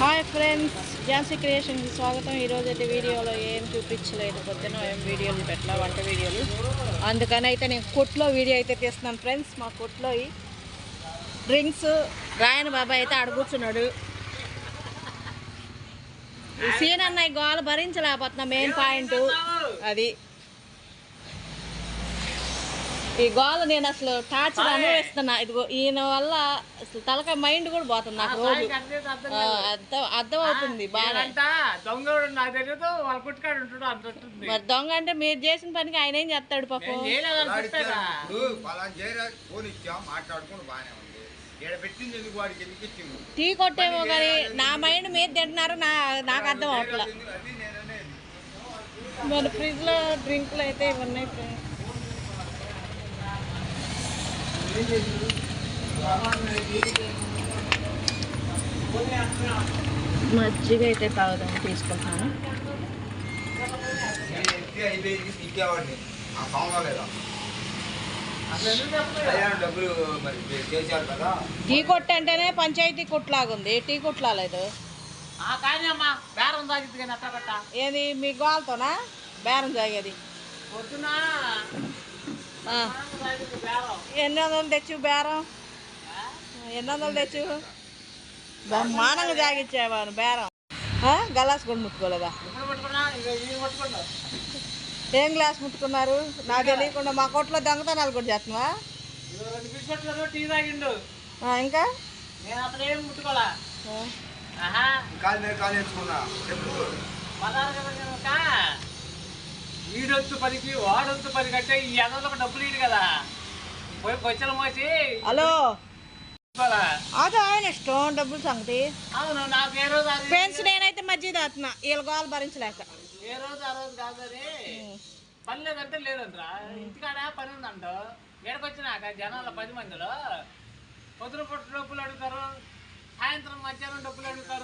Hi friends Jhansi క్రియేషన్కి స్వాగతం. ఈరోజు అయితే వీడియోలో ఏం చూపించలేదు పొద్దున ఏం వీడియోలు పెట్టలా వంట వీడియోలు. అందుకని అయితే నేను కొట్లో వీడియో అయితే తీస్తున్నాను ఫ్రెండ్స్ మా కొట్లో డ్రింక్స్. రాయన్ బాబాయ్ అయితే అడుగుతున్నాడు ఈ సీన్ అన్నయ్య గోల భరించలేకపోతున్నా మెయిన్ పాయింట్ అది. ఈ గోల నేను అసలు టార్చర్ అనుభవిస్తున్నా. ఇదిగో ఈయన వల్ల అసలు తలకాయ మైండ్ కూడా పోతుంది నాకు రోజు. అర్థం అర్థం అవుతుంది బాగా. మరి దొంగ అంటే మీరు చేసిన పనికి ఆయన ఏం చేస్తాడు పాపం? టీ కొట్టేమో కానీ నా మైండ్ మీరు తింటున్నారు నా నాకు అర్థం అవట్లా అనేది మన ఫ్రిడ్జ్లో డ్రింకులు అయితే ఇవి ఉన్నాయి ఫ్రెండ్స్ మజ్జిగ అయితే తాగుదాం తీసుకుంటాను టీ కొట్టు అంటేనే పంచాయతీ కొట్లాగుంది. టీ కొట్లాలేదు. ఏది మీ గోల్తోనా? బేరం సాగేది పొద్దున ఎన్ని వందలు తెచ్చు బేరం? ఎన్ని వందలు తెచ్చు బ్రహ్మాండంగా జాగిచ్చేవారు బేరం? ఆ? గలాస్ కూడా ముట్టుకోలేదా? ఏం గ్లాస్ ముట్టుకున్నారు? నాకు తెలియకుండా మా కొట్లో దొంగతనాలు కూడా చేస్తున్నావా? ఇక? ముట్టుకోలే? ఈడొత్తు పనికి వాడొత్తు పనికి అంటే ఈ ఎదలకు డబ్బులు ఇడు కదా. పోయి బొచ్చలు మోసి హలో? అది ఆయన ఇష్టం డబ్బులు సంగతి. అవును నాకు ఏ రోజు ఫ్రెండ్స్ నేనైతే మధ్య దాతున్నా వీళ్ళ గోలు భరించలేక. ఏ రోజు ఆ రోజు కాదని పని లేదంటే లేదంట్రా. ఇంటికాడ పని ఉందంట. ఏడకొచ్చినాక జనాల పది మందిలో. పొద్దున పొట్టు డబ్బులు అడుగుతారు సాయంత్రం మధ్యాహ్నం డబ్బులు అడుగుతారు.